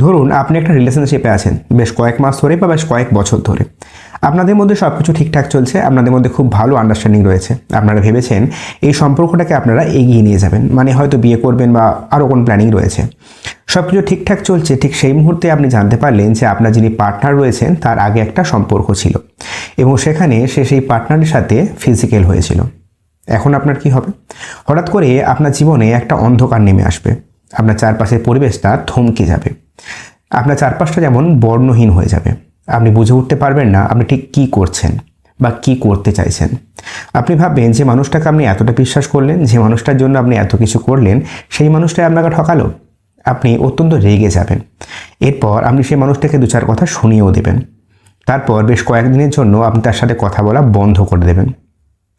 ধরুন আপনি একটা রিলেশনশিপে আছেন, বেশ কয়েক মাস ধরে বা বেশ কয়েক বছর ধরে। আপনাদের মধ্যে সব কিছু ঠিকঠাক চলছে, আপনাদের মধ্যে খুব ভালো আন্ডারস্ট্যান্ডিং রয়েছে। আপনারা ভেবেছেন এই সম্পর্কটাকে আপনারা এগিয়ে নিয়ে যাবেন মানে হয়তো বিয়ে করবেন বা আরও কোনো প্ল্যানিং রয়েছে। সব কিছু ঠিকঠাক চলছে, ঠিক সেই মুহূর্তে আপনি জানতে পারলেন যে আপনার যিনি পার্টনার রয়েছেন, তার আগে একটা সম্পর্ক ছিল। এবং সেখানে সে সেই পার্টনারের সাথে ফিজিক্যাল হয়েছিল। এখন আপনার কি হবে? হঠাৎ করে আপনার জীবনে একটা অন্ধকার নেমে আসবে। আপনার চারপাশের পরিবেশটা থমকে যাবে। আপনার চারপাশটা যেমন বর্ণহীন হয়ে যাবে। আপনি বুঝে উঠতে পারবেন না আপনি ঠিক কী করছেন বা কি করতে চাইছেন। আপনি ভাববেন যে মানুষটাকে আপনি এতটা বিশ্বাস করলেন, যে মানুষটার জন্য আপনি এত কিছু করলেন, সেই মানুষটাই আপনাকে ঠকালো। আপনি অত্যন্ত রেগে যাবেন। এরপর আপনি সেই মানুষটাকে দু চার কথা শুনিয়েও দেবেন। তারপর বেশ কয়েকদিনের জন্য আপনি তার সাথে কথা বলা বন্ধ করে দেবেন।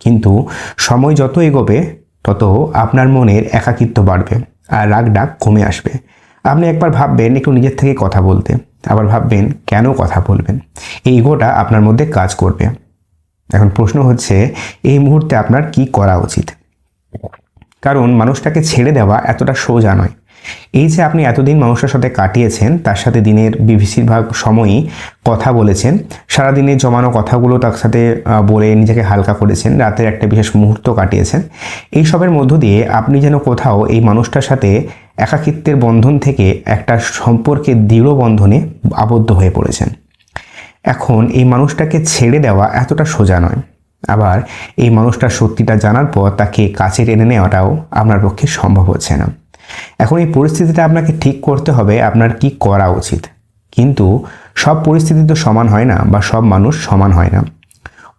কিন্তু সময় যত এগোবে, তত আপনার মনের একাকিত্ব বাড়বে আর রাগ ডাক কমে আসবে। আপনি একবার ভাববেন একটু নিজের থেকে কথা বলতে, আবার ভাববেন কেন কথা বলবেন? এই ইগোটা আপনার মধ্যে কাজ করবে। এখন প্রশ্ন হচ্ছে, এই মুহূর্তে আপনার কি করা উচিত? কারণ মানুষটাকে ছেড়ে দেওয়া এতটা সোজা নয়। এই যে আপনি এতদিন মানুষের সাথে কাটিয়েছেন, তার সাথে দিনের বেশিরভাগ সময়ই কথা বলেছেন, সারাদিনে জমানো কথাগুলো তার সাথে বলে নিজেকে হালকা করেছেন, রাতের একটা বিশেষ মুহূর্ত কাটিয়েছেন। এই সবের মধ্য দিয়ে আপনি যেন কোথাও এই মানুষটার সাথে একাকিত্বের বন্ধন থেকে একটা সম্পর্কের দৃঢ় বন্ধনে আবদ্ধ হয়ে পড়েছেন। এখন এই মানুষটাকে ছেড়ে দেওয়া এতটা সোজা নয়। আবার এই মানুষটার সত্যিটা জানার পর তাকে কাছে টেনে নেওয়াটাও আপনার পক্ষে সম্ভব হচ্ছে না। এখন এই পরিস্থিতিটা আপনাকে ঠিক করতে হবে, আপনার কি করা উচিত। কিন্তু সব পরিস্থিতি তো সমান হয় না, বা সব মানুষ সমান হয় না।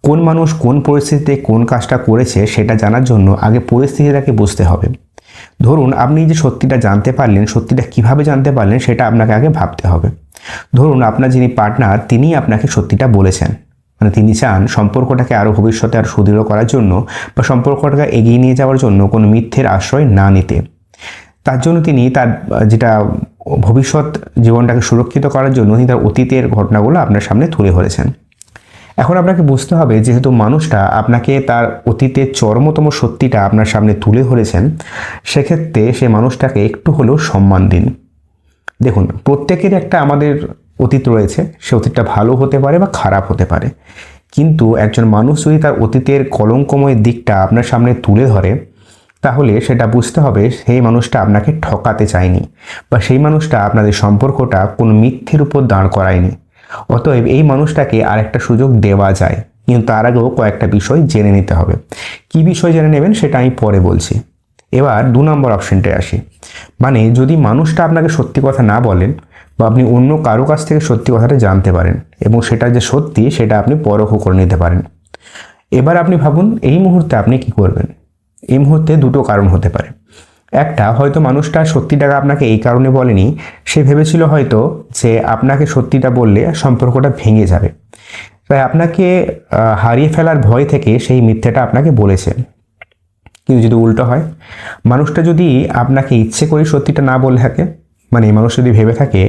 কোন মানুষ কোন পরিস্থিতিতে কোন কাজটা করেছে সেটা জানার জন্য আগে পরিস্থিতিটাকে বুঝতে হবে। ধরুন, আপনি যে সত্যিটা জানতে পারলেন, সত্যিটা কীভাবে জানতে পারলেন সেটা আপনাকে আগে ভাবতে হবে। ধরুন, আপনার যিনি পার্টনার, তিনিই আপনাকে সত্যিটা বলেছেন। মানে তিনি চান সম্পর্কটাকে আরও ভবিষ্যতে আরও সুদৃঢ় করার জন্য, বা সম্পর্কটাকে এগিয়ে নিয়ে যাওয়ার জন্য কোনো মিথ্যের আশ্রয় না নিতে। তার জন্য তিনি তার যেটা ভবিষ্যৎ জীবনটাকে সুরক্ষিত করার জন্য তিনি তার অতীতের ঘটনাগুলো আপনার সামনে তুলে ধরেছেন। এখন আপনাকে বুঝতে হবে যেহেতু মানুষটা আপনাকে তার অতীতের চরমতম সত্যিটা আপনার সামনে তুলে ধরেছেন, সেক্ষেত্রে সে মানুষটাকে একটু হলেও সম্মান দিন। দেখুন, প্রত্যেকের একটা আমাদের অতীত রয়েছে, সে অতীতটা ভালো হতে পারে বা খারাপ হতে পারে। কিন্তু একজন মানুষ যদি তার অতীতের কলঙ্কময় দিকটা আপনার সামনে তুলে ধরে তাহলে সেটা বুঝতে হবে সেই মানুষটা আপনাকে ঠকাতে চায়নি বা সেই মানুষটা আপনাদের সম্পর্কটা কোনো মিথ্যের উপর দাঁড় করায়নি। অতএব এই মানুষটাকে আরেকটা সুযোগ দেওয়া যায়। কিন্তু তার আগেও কয়েকটা বিষয় জেনে নিতে হবে। কি বিষয় জেনে নেবেন সেটা আমি পরে বলছি। এবার দু নম্বর অপশনটায় আসি। মানে যদি মানুষটা আপনাকে সত্যি কথা না বলেন বা আপনি অন্য কারও কাছ থেকে সত্যি কথাটা জানতে পারেন এবং সেটা যে সত্যি সেটা আপনি পরখ করে নিতে পারেন। এবার আপনি ভাবুন এই মুহূর্তে আপনি কি করবেন? এই মুহূর্তে দুটো কারণ হতে পারে। একটা, হয়তো মানুষটা সত্যিটা আপনাকে এই কারণে বলেনি, সে ভেবেছিল হয়তো যে আপনাকে সত্যিটা বললে সম্পর্কটা ভেঙে যাবে। তাই আপনাকে হারিয়ে ফেলার ভয় থেকে সেই মিথ্যাটা আপনাকে বলেছে। কিন্তু যদি উল্টো হয়, মানুষটা যদি আপনাকে ইচ্ছে করে সত্যিটা না বলে থাকে মানে মানুষ যদি ভেবে থাকে,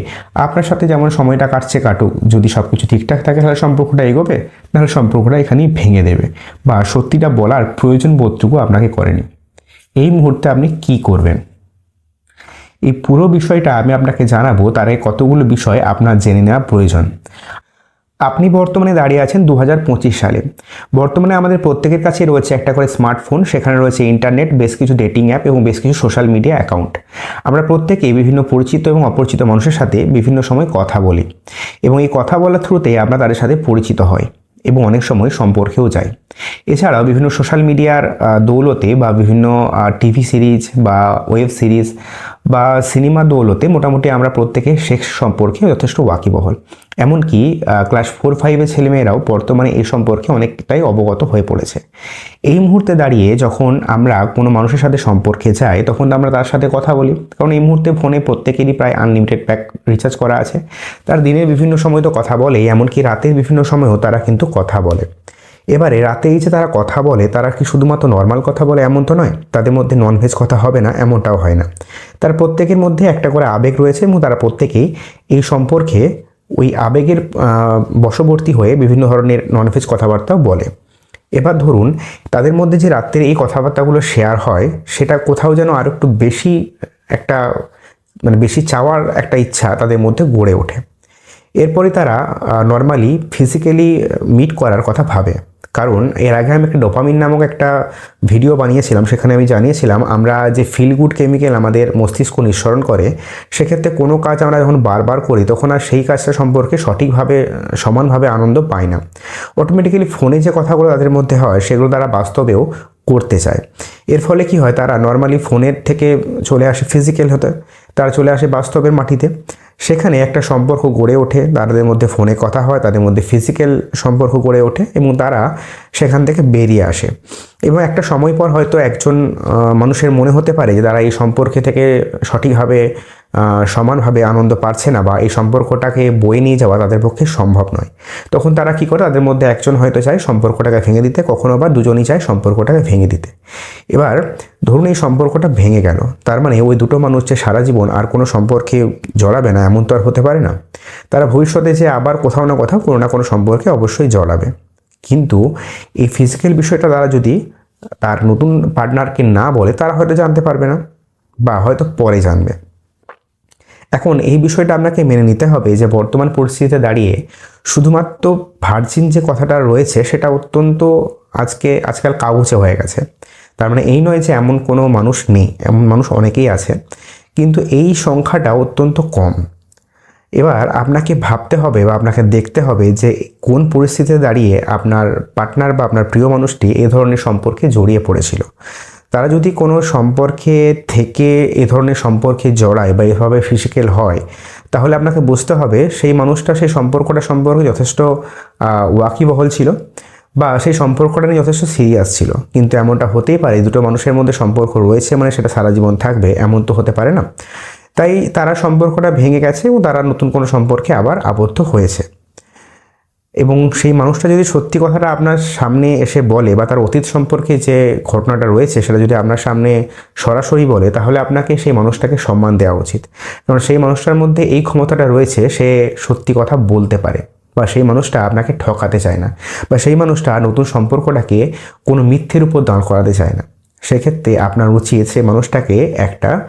আপনার সাথে যেমন সময়টা কাটছে কাটুক, যদি সব কিছু ঠিকঠাক থাকে, তাহলে সম্পর্কটা এগোবে, তাহলে সম্পর্কটা এখানেই ভেঙে দেবে। বা সত্যিটা বলার প্রয়োজন বোধটুকু আপনাকে করেনি। এই মুহূর্তে আপনি কি করবেন? এই পুরো বিষয়টা আমি আপনাকে জানাব, তার কতগুলো বিষয় আপনার জেনে নেওয়া প্রয়োজন। আপনি বর্তমানে দাঁড়িয়ে আছেন দু হাজার পঁচিশ সালে। বর্তমানে আমাদের প্রত্যেকের কাছে রয়েছে একটা করে স্মার্টফোন, সেখানে রয়েছে ইন্টারনেট, বেশ কিছু ডেটিং অ্যাপ এবং বেশ কিছু সোশ্যাল মিডিয়া অ্যাকাউন্ট। আমরা প্রত্যেকে বিভিন্ন পরিচিত এবং অপরিচিত মানুষের সাথে বিভিন্ন সময় কথা বলি এবং এই কথা বলার থ্রুতে আমরা তাদের সাথে পরিচিত হয় এবং অনেক সময় সম্পর্কেও যায় এছাড়াও বিভিন্ন সোশ্যাল মিডিয়ার দৌলতে বা বিভিন্ন টিভি সিরিজ বা ওয়েব সিরিজ বা সিনেমা দৌলতে মোটামুটি আমরা প্রত্যেকে সেক্স সম্পর্কে যথেষ্ট ওয়াকিবহল। এমনকি ক্লাস ফোর, ফাইভের ছেলেমেয়েরাও বর্তমানে এই সম্পর্কে অনেকটাই অবগত হয়ে পড়েছে। এই মুহূর্তে দাঁড়িয়ে যখন আমরা কোনো মানুষের সাথে সম্পর্কে যাই, তখন আমরা তার সাথে কথা বলি। কারণ এই মুহূর্তে ফোনে প্রত্যেকেরই প্রায় আনলিমিটেড প্যাক রিচার্জ করা আছে। তার দিনের বিভিন্ন সময় তো কথা বলে এমনকি রাতের বিভিন্ন সময়ও তারা কিন্তু কথা বলে। এবারে রাতে এই যে তারা কথা বলে, তারা কি শুধুমাত্র নর্মাল কথা বলে এমন তো নয়? তাদের মধ্যে ননভেজ কথা হবে না, এমনটাও হয় না। তার প্রত্যেকের মধ্যে একটা করে আবেগ রয়েছে এবং তারা প্রত্যেকেই এই সম্পর্কে ওই আবেগের বশবর্তী হয়ে বিভিন্ন ধরনের ননভেজ কথাবার্তাও বলে। এবার ধরুন, তাদের মধ্যে যে রাত্রের এই কথাবার্তাগুলো শেয়ার হয়, সেটা কোথাও যেন আর একটু বেশি একটা মানে বেশি চাওয়ার একটা ইচ্ছা তাদের মধ্যে গড়ে ওঠে। এরপরে তারা নর্মালি ফিজিক্যালি মিট করার কথা ভাবে। কারণ এর আগে আমি একটা ডোপামিন নামক একটা ভিডিও বানিয়েছিলাম, সেখানে আমি জানিয়েছিলাম, আমরা যে ফিল গুড কেমিক্যাল আমাদের মস্তিষ্ক নিঃসরণ করে, সেক্ষেত্রে কোনো কাজ আমরা যখন বারবার করি, তখন আর সেই কাজটা সম্পর্কে সঠিকভাবে, সমানভাবে আনন্দ পাই না। অটোমেটিক্যালি ফোনে যে কথাগুলো তাদের মধ্যে হয়, সেগুলো দ্বারা বাস্তবেও করতে চায়। এর ফলে কি হয়, তারা নর্মালি ফোনের থেকে চলে আসে ফিজিক্যাল হতে। তারা চলে আসে বাস্তবের মাটিতে। সেখানে একটা সম্পর্ক গড়ে ওঠে, তাদের মধ্যে ফোনে কথা হয়, তাদের মধ্যে ফিজিক্যাল সম্পর্ক গড়ে ওঠে এবং তারা সেখান থেকে বেরিয়ে আসে। এবং একটা সময় পর হয়তো একজন মানুষের মনে হতে পারে যে তারা এই সম্পর্কে থেকে সঠিকভাবে সমানভাবে আনন্দ পাচ্ছে না বা এই সম্পর্কটাকে বয়ে নিয়ে যাওয়া তাদের পক্ষে সম্ভব নয়। তখন তারা কি করে? তাদের মধ্যে একজন হয়তো চায় সম্পর্কটাকে ভেঙে দিতে, কখনো বা দুজনই চায় সম্পর্কটাকে ভেঙে দিতে। এবার ধরুন এই সম্পর্কটা ভেঙে গেল, তার মানে ওই দুটো মানুষ যে সারা জীবন আর কোনো সম্পর্কে জড়াবে না, এমন তো আর হতে পারে না। তারা ভবিষ্যতে যে আবার কোথাও না কোথাও কোনো না কোনো সম্পর্কে অবশ্যই জড়াবে। কিন্তু এই ফিজিক্যাল বিষয়টা তারা যদি তার নতুন পার্টনারকে না বলে, তারা হয়তো জানতে পারবে না বা হয়তো পরে জানবে। এখন এই বিষয়টা আপনাকে মেনে নিতে হবে যে বর্তমান পরিস্থিতিতে দাঁড়িয়ে শুধুমাত্র ভার্জিন যে কথাটা রয়েছে সেটা অত্যন্ত আজকে, আজকাল কাগজে হয়ে গেছে। তার মানে এই নয় যে এমন কোনো মানুষ নেই, এমন মানুষ অনেকেই আছে, কিন্তু এই সংখ্যাটা অত্যন্ত কম। এবার আপনাকে ভাবতে হবে বা আপনাকে দেখতে হবে যে কোন পরিস্থিতিতে দাঁড়িয়ে আপনার পার্টনার বা আপনার প্রিয় মানুষটি এ ধরনের সম্পর্কে জড়িয়ে পড়েছিল। তারা যদি কোনো সম্পর্কে থেকে এ ধরনের সম্পর্কে জড়ায় বা এভাবে ফিজিক্যাল হয়, তাহলে আপনাকে বুঝতে হবে সেই মানুষটা সেই সম্পর্কটা সম্পর্কে যথেষ্ট ওয়াকিবহল ছিল বা সেই সম্পর্কটা নিয়ে যথেষ্ট সিরিয়াস ছিল। কিন্তু এমনটা হতেই পারে দুটো মানুষের মধ্যে সম্পর্ক রয়েছে মানে সেটা সারা জীবন থাকবে, এমন তো হতে পারে না। তাই তারা সম্পর্কটা ভেঙে গেছে এবং তারা নতুন কোনো সম্পর্কে আবার আবদ্ধ হয়েছে। এবং সেই মানুষটা যদি সত্যি কথাটা আপনার সামনে এসে বলে বা তার অতীত সম্পর্কে যে ঘটনাটা রয়েছে সেটা যদি আপনার সামনে সরাসরি বলে, তাহলে আপনাকে সেই মানুষটাকে সম্মান দেওয়া উচিত। কারণ সেই মানুষটার মধ্যে এই ক্ষমতাটা রয়েছে, সে সত্যি কথা বলতে পারে বা সেই মানুষটা আপনাকে ঠকাতে চায় না বা সেই মানুষটা নতুন সম্পর্কটাকে কোনো মিথ্যের উপর দাঁড় করাতে চায় না। সেক্ষেত্রে আপনার উচিত সেই মানুষটাকে একটা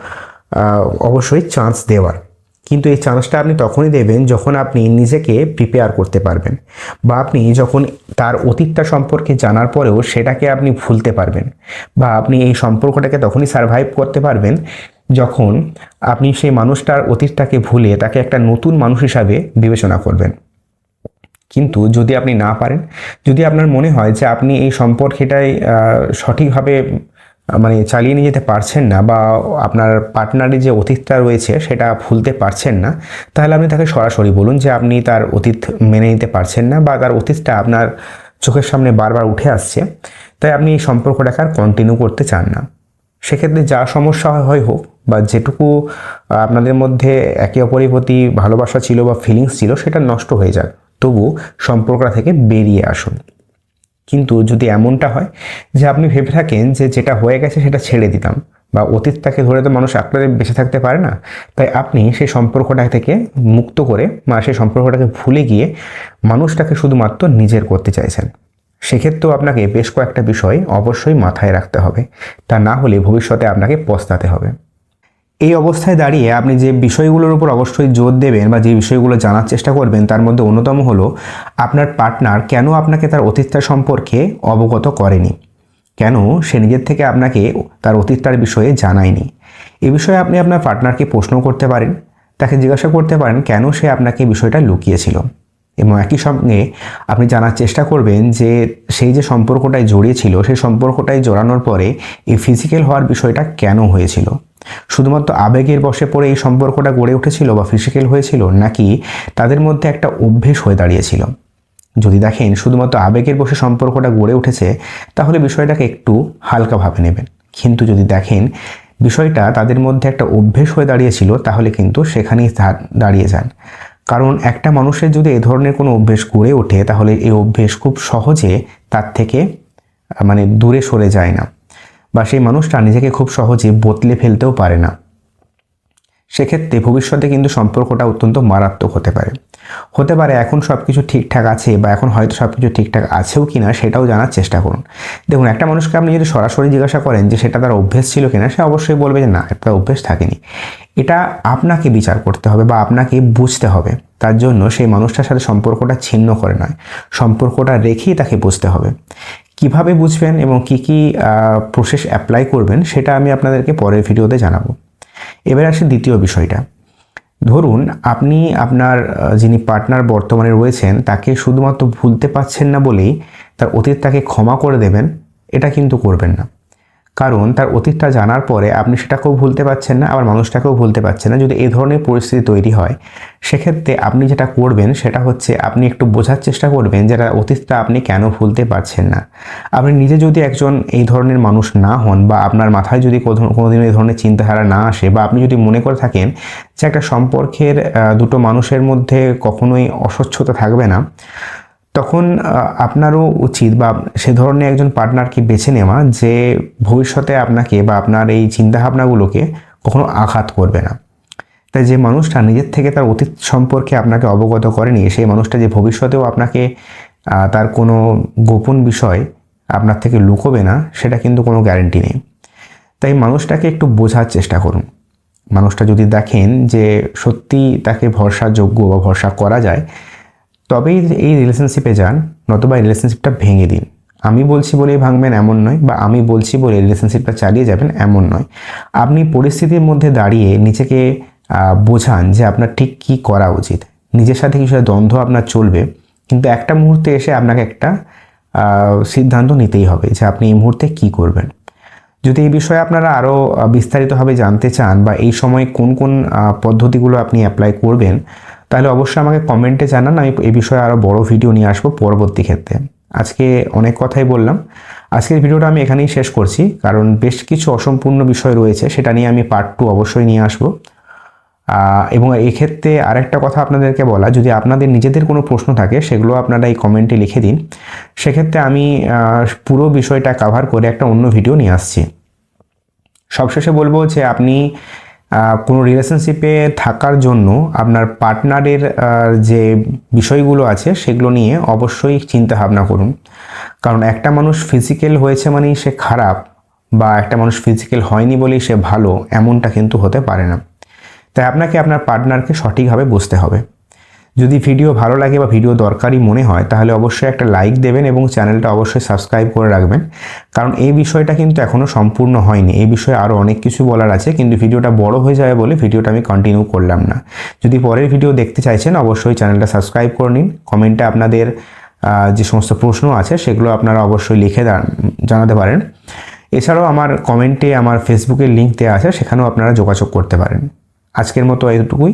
অবশ্যই চান্স দেওয়ার। কিন্তু এই চান্সটা আপনি তখনই দেবেন যখন আপনি নিজেকে প্রিপেয়ার করতে পারবেন বা আপনি যখন তার অতীতটা সম্পর্কে জানার পরেও সেটাকে আপনি ভুলতে পারবেন বা আপনি এই সম্পর্কটাকে তখনই সারভাইভ করতে পারবেন যখন আপনি সেই মানুষটার অতীতটাকে ভুলে তাকে একটা নতুন মানুষ হিসাবে বিবেচনা করবেন। কিন্তু যদি আপনি না পারেন, যদি আপনার মনে হয় যে আপনি এই সম্পর্কটাই সঠিকভাবে মানে চালিয়ে নিয়ে যেতে পারছেন না বা আপনার পার্টনারের যে অতীতটা রয়েছে সেটা ভুলতে পারছেন না, তাহলে আপনি তাকে সরাসরি বলুন যে আপনি তার অতীত মেনে নিতে পারছেন না বা তার অতীতটা আপনার চোখের সামনে বারবার উঠে আসছে, তাই আপনি এই সম্পর্কটাকে আর কন্টিনিউ করতে চান না। সেক্ষেত্রে যা সমস্যা হয় হোক বা যেটুকু আপনাদের মধ্যে একে অপরের প্রতি ভালোবাসা ছিল বা ফিলিংস ছিল সেটা নষ্ট হয়ে যাক, তবু সম্পর্কটা থেকে বেরিয়ে আসুন। কিন্তু যদি এমনটা হয় যে আপনি ভেবে থাকেন যে যেটা হয়ে গেছে সেটা ছেড়ে দিতাম বা অতীতটাকে ধরে তো মানুষ আঁকড়ে বেঁচে থাকতে পারে না, তাই আপনি সেই সম্পর্কটা থেকে মুক্ত করে বা সেই সম্পর্কটাকে ভুলে গিয়ে মানুষটাকে শুধুমাত্র নিজের করতে চাইছেন। সেক্ষেত্রেও আপনাকে বেশ কয়েকটা বিষয় অবশ্যই মাথায় রাখতে হবে। তা না হলে ভবিষ্যতে আপনাকে পস্তাতে হবে। এই অবস্থায় দাঁড়িয়ে আপনি যে বিষয়গুলোর উপর অবশ্যই জোর দেবেন বা যে বিষয়গুলো জানার চেষ্টা করবেন, তার মধ্যে অন্যতম হলো আপনার পার্টনার কেন আপনাকে তার অতীতটা সম্পর্কে অবগত করেনি? কেন সে নিজের থেকে আপনাকে তার অতীতটার বিষয়ে জানায়নি? এ বিষয়ে আপনি আপনার পার্টনারকে প্রশ্ন করতে পারেন, তাকে জিজ্ঞাসা করতে পারেন, কেন সে আপনাকে বিষয়টা লুকিয়েছিল? এবং একই সঙ্গে আপনি জানার চেষ্টা করবেন যে সেই যে সম্পর্কটায় জড়িয়েছিল সেই সম্পর্কটায় জড়ানোর পরে এই ফিজিক্যাল হওয়ার বিষয়টা কেন হয়েছিল? শুধুমাত্র আবেগের বসে পড়ে এই সম্পর্কটা গড়ে উঠেছিল বা ফিজিক্যাল হয়েছিল নাকি তাদের মধ্যে একটা অভ্যেস হয়ে দাঁড়িয়েছিল? যদি দেখেন, শুধুমাত্র আবেগের বসে সম্পর্কটা গড়ে উঠেছে, তাহলে বিষয়টাকে একটু হালকাভাবে নেবেন। কিন্তু যদি দেখেন, বিষয়টা তাদের মধ্যে একটা অভ্যেস হয়ে দাঁড়িয়েছিল, তাহলে কিন্তু সেখানেই দাঁড়িয়ে যান। কারণ একটা মানুষের যদি এ ধরনের কোনো অভ্যেস গড়ে ওঠে, তাহলে এই অভ্যেস খুব সহজে তার থেকে মানে দূরে সরে যায় না। বা সেই মানুষটা নিজেকে খুব সহজে বদলে ফেলতেও পারে না। সেক্ষেত্রে ভবিষ্যতে কিন্তু সম্পর্কটা অত্যন্ত মারাত্মক হতে পারে। হতে পারে এখন সব কিছু ঠিকঠাক আছে বা এখন হয়তো সব কিছু ঠিকঠাক আছেও কি না সেটাও জানার চেষ্টা করুন। দেখুন, একটা মানুষকে আপনি যদি সরাসরি জিজ্ঞাসা করেন যে সেটা তার অভ্যেস ছিল কিনা, সে অবশ্যই বলবে যে না, এটা অভ্যেস থাকেনি। এটা আপনাকে বিচার করতে হবে বা আপনাকে বুঝতে হবে। তার জন্য সেই মানুষটার সাথে সম্পর্কটা ছিন্ন করে নয়। সম্পর্কটা রেখেই তাকে বুঝতে হবে। কীভাবে বুঝবেন এবং কি কি প্রসেস অ্যাপ্লাই করবেন সেটা আমি আপনাদেরকে পরের ভিডিওতে জানাব। এবার আসে দ্বিতীয় বিষয়টা। ধরুন আপনি আপনার যিনি পার্টনার বর্তমানে রয়েছেন, তাকে শুধুমাত্র ভুলতে পারছেন না বলেই তার অতীত তাকে ক্ষমা করে দেবেন, এটা কিন্তু করবেন না। কারণ তার অতীতটা জানার পরে আপনি সেটাকেও ভুলতে পারছেন না, আবার মানুষটাকেও ভুলতে পারছেন না। যদি এই ধরনের পরিস্থিতি তৈরি হয়, সেক্ষেত্রে আপনি যেটা করবেন সেটা হচ্ছে আপনি একটু বোঝার চেষ্টা করবেন যেটা অতীতটা আপনি কেন ভুলতে পারছেন না। আপনি নিজে যদি একজন এই ধরনের মানুষ না হন বা আপনার মাথায় যদি কোনো- কোনোদিন এই ধরনের চিন্তাধারা না আসে বা আপনি যদি মনে করে থাকেন যে একটা সম্পর্কের দুটো মানুষের মধ্যে কখনোই অস্বচ্ছতা থাকবে না তখন আপনারও উচিত বা সে ধরনের একজন পার্টনারকে বেছে নেওয়া যে ভবিষ্যতে আপনাকে বা আপনার এই চিন্তাভাবনাগুলোকে কখনো আঘাত করবে না। তাই যে মানুষটা নিজের থেকে তার অতীত সম্পর্কে আপনাকে অবগত করেনি, সেই মানুষটা যে ভবিষ্যতেও আপনাকে তার কোনো গোপন বিষয় আপনার থেকে লুকোবে না, সেটা কিন্তু কোনো গ্যারেন্টি নেই। তাই মানুষটাকে একটু বোঝার চেষ্টা করুন। মানুষটা যদি দেখেন যে সত্যি তাকে ভরসাযোগ্য বা ভরসা করা যায় তবেই এই রিলেশনশিপে যান, নতুবা রিলেশনশিপটা ভেঙে দিন। আমি বলছি বলেই ভাঙবেন এমন নয়, বা আমি বলছি বলে রিলেশনশিপটা চালিয়ে যাবেন এমন নয়। আপনি পরিস্থিতির মধ্যে দাঁড়িয়ে নিজেকে বোঝান যে আপনার ঠিক কী করা উচিত। নিজের সাথে কিছু দ্বন্দ্ব আপনার চলবে, কিন্তু একটা মুহূর্তে এসে আপনাকে একটা সিদ্ধান্ত নিতেই হবে যে আপনি এই মুহূর্তে কী করবেন। যদি এই বিষয়ে আপনারা আরও বিস্তারিতভাবে জানতে চান বা এই সময় কোন কোন পদ্ধতিগুলো আপনি অ্যাপ্লাই করবেন তাহলে অবশ্যই আমাকে কমেন্টে জানান, আমি এই বিষয়ে আরও বড় ভিডিও নিয়ে আসব পরবর্তী ক্ষেত্রে। আজকে অনেক কথাই বললাম। আজকের ভিডিওটা আমি এখানেই শেষ করছি, কারণ বেশ কিছু অসম্পূর্ণ বিষয় রয়েছে, সেটা নিয়ে আমি পার্ট টু অবশ্যই নিয়ে আসব। এবং এক্ষেত্রে আরেকটা কথা আপনাদেরকে বলা, যদি আপনাদের নিজেদের কোনো প্রশ্ন থাকে, সেগুলো আপনারা এই কমেন্টে লিখে দিন। সেক্ষেত্রে আমি পুরো বিষয়টা কাভার করে একটা অন্য ভিডিও নিয়ে আসছি। সবশেষে বলব যে আপনি কোনো রিলেশনশিপে থাকার জন্য আপনার পার্টনারের যে বিষয়গুলো আছে সেগুলো নিয়ে অবশ্যই চিন্তা ভাবনা করুন। কারণ একটা মানুষ ফিজিক্যাল হয়েছে মানেই সে খারাপ বা একটা মানুষ ফিজিক্যাল হয়নি বলেই সে ভালো, এমনটা কিন্তু হতে পারে না। তাই আপনাকে আপনার পার্টনারকে সঠিকভাবে বুঝতে হবে। যদি ভিডিও ভালো লাগে বা ভিডিও দরকারি মনে হয়, তাহলে অবশ্যই একটা লাইক দেবেন এবং চ্যানেলটা অবশ্যই সাবস্ক্রাইব করে রাখবেন। কারণ এই বিষয়টা কিন্তু এখনও সম্পূর্ণ হয়নি। এই বিষয়ে আরও অনেক কিছু বলার আছে, কিন্তু ভিডিওটা বড় হয়ে যাবে বলে ভিডিওটা আমি কন্টিনিউ করলাম না। যদি পরের ভিডিও দেখতে চাইছেন, অবশ্যই চ্যানেলটা সাবস্ক্রাইব করে নিন। কমেন্টে আপনাদের যে সমস্ত প্রশ্ন আছে, সেগুলো আপনারা অবশ্যই লিখে জানাতে পারেন। এছাড়াও আমার কমেন্টে আমার ফেসবুকের লিঙ্ক দেওয়া আছে, সেখানেও আপনারা যোগাযোগ করতে পারেন। আজকের মতো এতটুকুই